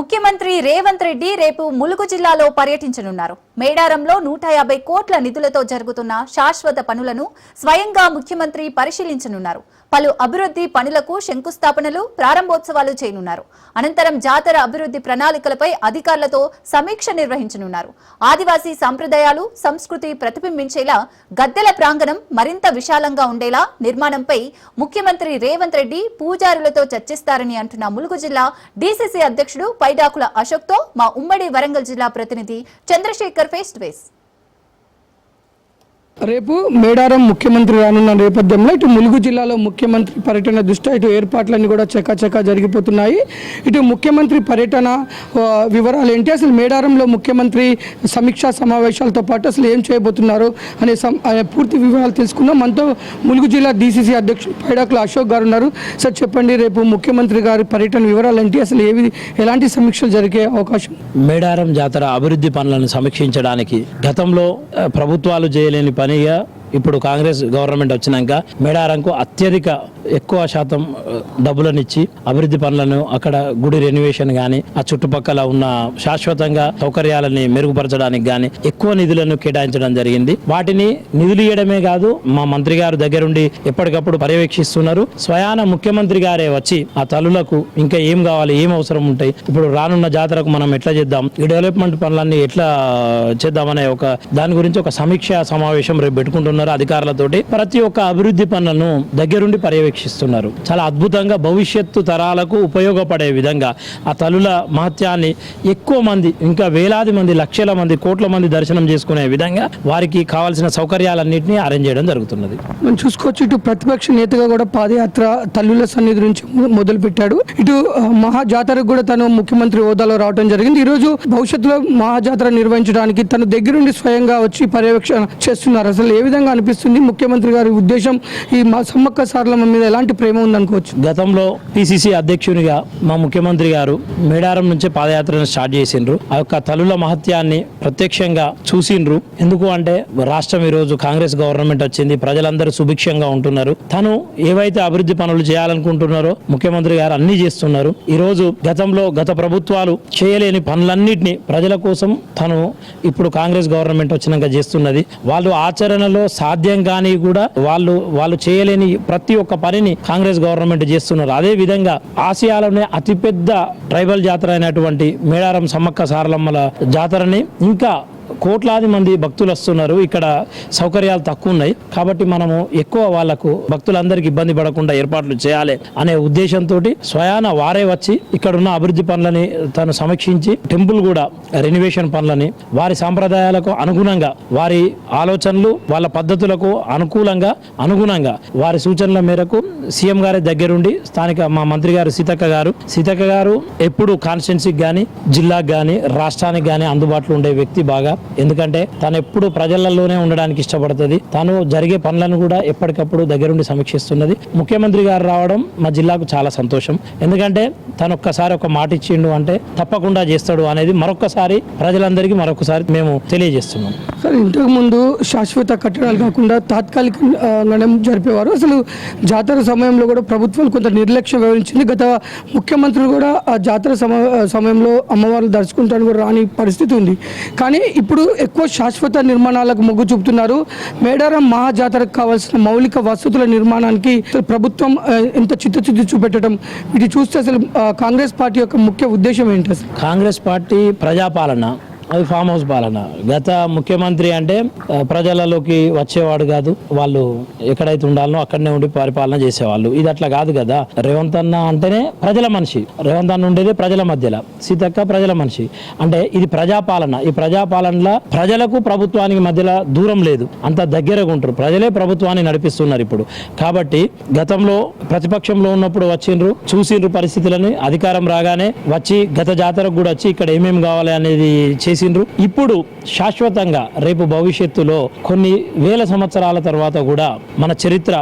ముఖ్యమంత్రి రేవంత్ రెడ్డి రేపు ములుగు జిల్లాలో పర్యటించనున్నారు. మేడారంలో నూట యాభై కోట్ల నిధులతో జరుగుతున్న శాశ్వత పనులను స్వయంగా ముఖ్యమంత్రి పరిశీలించనున్నారు. పలు అభివృద్ధి పనులకు శంకుస్థాపనలు ప్రారంభోత్సవాలు చేయనున్నారు. అనంతరం జాతర అభివృద్ధి ప్రణాళికలపై అధికారులతో సమీక్ష నిర్వహించనున్నారు. ఆదివాసీ సంప్రదాయాలు సంస్కృతి ప్రతిబింబించేలా గద్దెల ప్రాంగణం మరింత విశాలంగా ఉండేలా నిర్మాణంపై ముఖ్యమంత్రి రేవంత్ రెడ్డి పూజారులతో చర్చిస్తారని అంటున్న ములుగు జిల్లా డీసీసీ అధ్యక్షుడు పైడాకుల అశోక్తో మా ఉమ్మడి వరంగల్ జిల్లా ప్రతినిధి చంద్రశేఖర్ ఫేస్ టు ఫేస్. రేపు మేడారం ముఖ్యమంత్రి రానున్న నేపథ్యంలో ఇటు ములుగు జిల్లాలో ముఖ్యమంత్రి పర్యటన దృష్ట్యా ఇటు ఏర్పాట్లన్నీ కూడా చకాచకా జరిగిపోతున్నాయి. ఇటు ముఖ్యమంత్రి పర్యటన వివరాలు ఏంటి? అసలు మేడారంలో ముఖ్యమంత్రి సమీక్షా సమావేశాలతో పాటు అసలు ఏం చేయబోతున్నారు అనే సం- పూర్తి వివరాలు తెలుసుకుందాం. మనతో ములుగు జిల్లా డీసీసీ అధ్యక్షుడు పైడాకుల అశోక్ గారు ఉన్నారు. సార్ చెప్పండి రేపు ముఖ్యమంత్రి గారి పర్యటన వివరాలు ఏంటి? అసలు ఏవి ఎలాంటి సమీక్షలు జరిగే అవకాశం? మేడారం జాతర అభివృద్ధి పనులను సమీక్షించడానికి గతంలో ప్రభుత్వాలు చేయలేని పని ಮನೆಯ ఇప్పుడు కాంగ్రెస్ గవర్నమెంట్ వచ్చినాక మేడారంకు అత్యధిక ఎక్కువ శాతం డబ్బులను ఇచ్చి అభివృద్ధి పనులను అక్కడ గుడి రెన్యువేషన్ కానీ ఆ చుట్టుపక్కల ఉన్న శాశ్వతంగా సౌకర్యాలని మెరుగుపరచడానికి కానీ ఎక్కువ నిధులను కేటాయించడం జరిగింది. వాటిని నిధులు ఇవ్వడమే కాదు మా మంత్రి గారు దగ్గరుండి ఎప్పటికప్పుడు పర్యవేక్షిస్తున్నారు. స్వయాన ముఖ్యమంత్రి గారే వచ్చి ఆ తల్లులకు ఇంకా ఏం కావాలి ఏం అవసరం ఉంటాయి ఇప్పుడు రానున్న జాతరకు మనం ఎట్లా చేద్దాం ఈ డెవలప్మెంట్ పనులన్నీ ఎట్లా చేద్దామనే ఒక దాని గురించి ఒక సమీక్ష సమావేశం రేపు పెట్టుకుంటున్నారు అధికారులతోటి. ప్రతి ఒక్క అభివృద్ధి పనులను దగ్గరుండి పర్యవేక్షిస్తున్నారు. చాలా అద్భుతంగా భవిష్యత్తు తరాలకు ఉపయోగపడే విధంగా ఆ తల్లుల మహత్యాన్ని ఎక్కువ మంది ఇంకా వేలాది మంది లక్షల మంది కోట్ల మంది దర్శనం చేసుకునే విధంగా వారికి కావాల్సిన సౌకర్యాలన్నింటినీ అరేంజ్ చేయడం జరుగుతున్నది. మనం చూసుకోవచ్చు ఇటు ప్రతిపక్ష నేతగా కూడా పాదయాత్ర తల్లుల సన్నిధి నుంచి మొదలు పెట్టాడు ఇటు మహాజాతరకు మహా జాతరకు కూడా తను ముఖ్యమంత్రి హోదాలో రావడం జరిగింది. ఈరోజు భవిష్యత్తులో మహా జాతర నిర్వహించడానికి తన దగ్గరుండి స్వయంగా వచ్చి పర్యవేక్షణ చేస్తున్నారు. అసలు ఏ విధంగా అనిపిస్తుంది. ముఖ్యమంత్రి గారి ఉద్దేశం ఈ మా సమ్మక్క సారలమ్మ మీద ఎలాంటి ప్రేమ ఉందనుకోవచ్చు? గతంలో పిసిసి అధ్యక్షునిగా మా ముఖ్యమంత్రి గారు మేడారం నుంచే పాదయాత్రను స్టార్ట్ చేసిండ్రు. ఆ యొక్క తల్లుల మహత్యాన్ని ప్రత్యక్షంగా చూసిండ్రు. ఎందుకు అంటే రాష్ట్రం ఈ రోజు కాంగ్రెస్ గవర్నమెంట్ వచ్చింది. ప్రజలందరూ సుభిక్షంగా ఉంటున్నారు. తను ఏవైతే అభివృద్ధి పనులు చేయాలనుకుంటున్నారో ముఖ్యమంత్రి గారు అన్ని చేస్తున్నారు. ఈ రోజు గతంలో గత ప్రభుత్వాలు చేయలేని పనులన్నింటినీ ప్రజల కోసం తను ఇప్పుడు కాంగ్రెస్ గవర్నమెంట్ వచ్చినాక చేస్తున్నది. వాళ్ళు ఆచరణలో సాధ్యం కానీ కూడా వాళ్ళు వాళ్ళు చేయలేని ప్రతి ఒక్క పనిని కాంగ్రెస్ గవర్నమెంట్ చేస్తున్నారు. అదే విధంగా ఆసియాలోనే అతిపెద్ద ట్రైబల్ జాతర అయినటువంటి మేడారం సమ్మక్క సారలమ్మల జాతరని ఇంకా కోట్లాది మంది భక్తులు వస్తున్నారు. ఇక్కడ సౌకర్యాలు తక్కువ ఉన్నాయి. కాబట్టి మనము ఎక్కువ వాళ్ళకు భక్తులందరికీ ఇబ్బంది పడకుండా ఏర్పాట్లు చేయాలి అనే ఉద్దేశంతో స్వయాన వారే వచ్చి ఇక్కడ ఉన్న అభివృద్ధి పనులని తను సమీక్షించి టెంపుల్ కూడా రెనోవేషన్ పనులని వారి సాంప్రదాయాలకు అనుగుణంగా వారి ఆలోచనలు వాళ్ళ పద్ధతులకు అనుకూలంగా అనుగుణంగా వారి సూచనల మేరకు సీఎం గారి దగ్గరుండి స్థానిక మా మంత్రి గారు సీతక్క గారు సీతక్క గారు ఎప్పుడు కాన్స్టిట్యున్సీకి కానీ జిల్లాకు కానీ రాష్ట్రానికి కానీ అందుబాటులో ఉండే వ్యక్తి బాగా ఎందుకంటే తను ఎప్పుడు ప్రజలలోనే ఉండడానికి ఇష్టపడుతుంది. తను జరిగే పనులను కూడా ఎప్పటికప్పుడు దగ్గరుండి సమీక్షిస్తున్నది. ముఖ్యమంత్రి గారు రావడం మా జిల్లాకు చాలా సంతోషం. ఎందుకంటే తను ఒక్కసారి ఒక మాట ఇచ్చిండు అంటే తప్పకుండా చేస్తాడు అనేది మరొకసారి ప్రజలందరికీ మరొకసారి మేము తెలియజేస్తున్నాం. సార్ ఇంతకు ముందు శాశ్వత కట్టడాలు కాకుండా తాత్కాలికంగానే జరిపేవారు. అసలు జాతర సమయంలో కూడా ప్రభుత్వం కొంత నిర్లక్ష్యం వ్యవహరించింది. గత ముఖ్యమంత్రి కూడా ఆ జాతర సమ సమయంలో అమ్మవార్లు దర్శకుంటానికి కూడా రాని పరిస్థితి ఉంది. కానీ ఇప్పుడు ఎక్కువ శాశ్వత నిర్మాణాలకు మొగ్గు చూపుతున్నారు. మేడారం మహా జాతరకు కావాల్సిన మౌలిక వసతుల నిర్మాణానికి ప్రభుత్వం ఎంత చిత్తశుద్ధి చూపెట్టడం ఇది చూస్తే అసలు కాంగ్రెస్ పార్టీ యొక్క ముఖ్య ఉద్దేశం ఏంటి కాంగ్రెస్ పార్టీ ప్రజాపాలన. అది ఫామ్ హౌస్ పాలన. గత ముఖ్యమంత్రి అంటే ప్రజలలోకి వచ్చేవాడు కాదు. వాళ్ళు ఎక్కడైతే ఉండాలనో అక్కడనే ఉండి పరిపాలన చేసేవాళ్ళు. ఇది అట్లా కాదు కదా. రేవంత్ అన్న అంటేనే ప్రజల మనిషి. రేవంత్ అన్న ఉండేది ప్రజల మధ్యలో. సీతక్క ప్రజల మనిషి. అంటే ఇది ప్రజాపాలన. ఈ ప్రజాపాలనలో ప్రజలకు ప్రభుత్వానికి మధ్యలో దూరం లేదు. అంత దగ్గరగా ఉంటారు. ప్రజలే ప్రభుత్వాన్ని నడిపిస్తున్నారు ఇప్పుడు. కాబట్టి గతంలో ప్రతిపక్షంలో ఉన్నప్పుడు వచ్చిండ్రు చూసిండ్రు పరిస్థితులని. అధికారం రాగానే వచ్చి గత జాతరకు కూడా వచ్చి ఇక్కడ ఏమేమి కావాలి అనేది చేసిండ్రు. ఇప్పుడు శాశ్వతంగా రేపు భవిష్యత్తులో కొన్ని వేల సంవత్సరాల తర్వాత కూడా మన చరిత్ర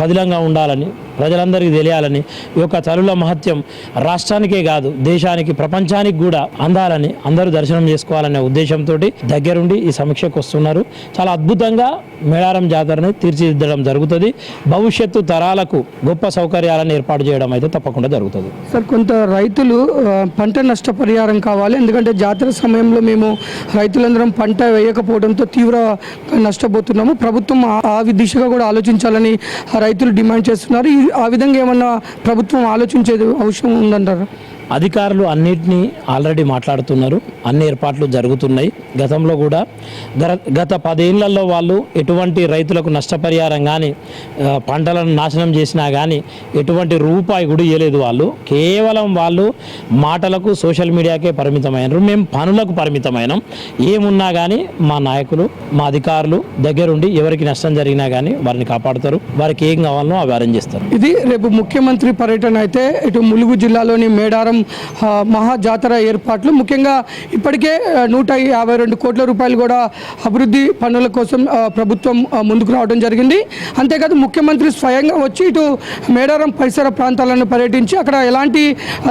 పదిలంగా ఉండాలని ప్రజలందరికీ తెలియాలని ఈ యొక్క తల్లుల మహత్యం రాష్ట్రానికే కాదు దేశానికి ప్రపంచానికి కూడా అందాలని అందరూ దర్శనం చేసుకోవాలనే ఉద్దేశంతో దగ్గరుండి ఈ సమీక్షకు వస్తున్నారు. చాలా అద్భుతంగా మేడారం జాతరని తీర్చిదిద్దడం జరుగుతుంది. భవిష్యత్తు తరాలకు గొప్ప సౌకర్యాలను ఏర్పాటు చేయడం అయితే తప్పకుండా జరుగుతుంది. సార్ కొంత రైతులు పంట నష్టపరిహారం కావాలి. ఎందుకంటే జాతర సమయంలో మేము రైతులందరం పంట వేయకపోవడంతో తీవ్ర నష్టపోతున్నాము. ప్రభుత్వం ఆ- దిశగా కూడా ఆలోచించాలని ఆ రైతులు డిమాండ్ చేస్తున్నారు. ఈ- ఆ విధంగా ఏమన్నా ప్రభుత్వం ఆలోచించేది అవసరం ఉందంటారా? అధికారులు అన్నింటినీ ఆల్రెడీ మాట్లాడుతున్నారు. అన్ని ఏర్పాట్లు జరుగుతున్నాయి. గతంలో కూడా గత పదేళ్ళలో వాళ్ళు ఎటువంటి రైతులకు నష్టపరిహారం కానీ పంటలను నాశనం చేసినా కానీ ఎటువంటి రూపాయి కూడా ఇవ్వలేదు వాళ్ళు. కేవలం వాళ్ళు మాటలకు సోషల్ మీడియాకే పరిమితమైనరు. మేము పనులకు పరిమితమైనాం. ఏమున్నా కానీ మా నాయకులు మా అధికారులు దగ్గరుండి ఎవరికి నష్టం జరిగినా కానీ వారిని కాపాడుతారు. వారికి ఏం కావాలనో అవి అరేంజ్ చేస్తారు. ఇది రేపు ముఖ్యమంత్రి పర్యటన అయితే ఇటు ములుగు జిల్లాలోని మేడారం ఆ, మహా జాతర ఏర్పాట్లు. ముఖ్యంగా ఇప్పటికే నూట యాభై రెండు కోట్ల రూపాయలు కూడా అభివృద్ధి పనుల కోసం ప్రభుత్వం ముందుకు రావడం జరిగింది. అంతేకాదు ముఖ్యమంత్రి స్వయంగా వచ్చి ఇటు మేడారం పరిసర ప్రాంతాలను పర్యటించి అక్కడ ఎలాంటి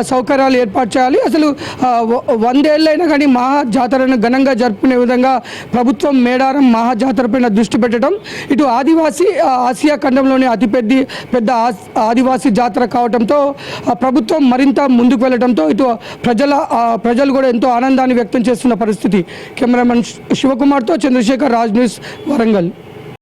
సౌకర్యాలు ఏర్పాటు చేయాలి. అసలు వందేళ్ళైనా కానీ మహా జాతరను ఘనంగా జరుపుకునే విధంగా ప్రభుత్వం మేడారం మహాజాతర పైన దృష్టి పెట్టడం ఇటు ఆదివాసీ ఆసియా ఖండంలోని అతిపెద్ద పెద్ద ఆదివాసీ జాతర కావడంతో ప్రభుత్వం మరింత ముందుకు వెళ్ళడంతో ఇటు ప్రజల ప్రజలు కూడా ఎంతో ఆనందాన్ని వ్యక్తం చేస్తున్న పరిస్థితి. కెమెరామెన్ శివకుమార్తో చంద్రశేఖర్ రాజ్ న్యూస్ వరంగల్.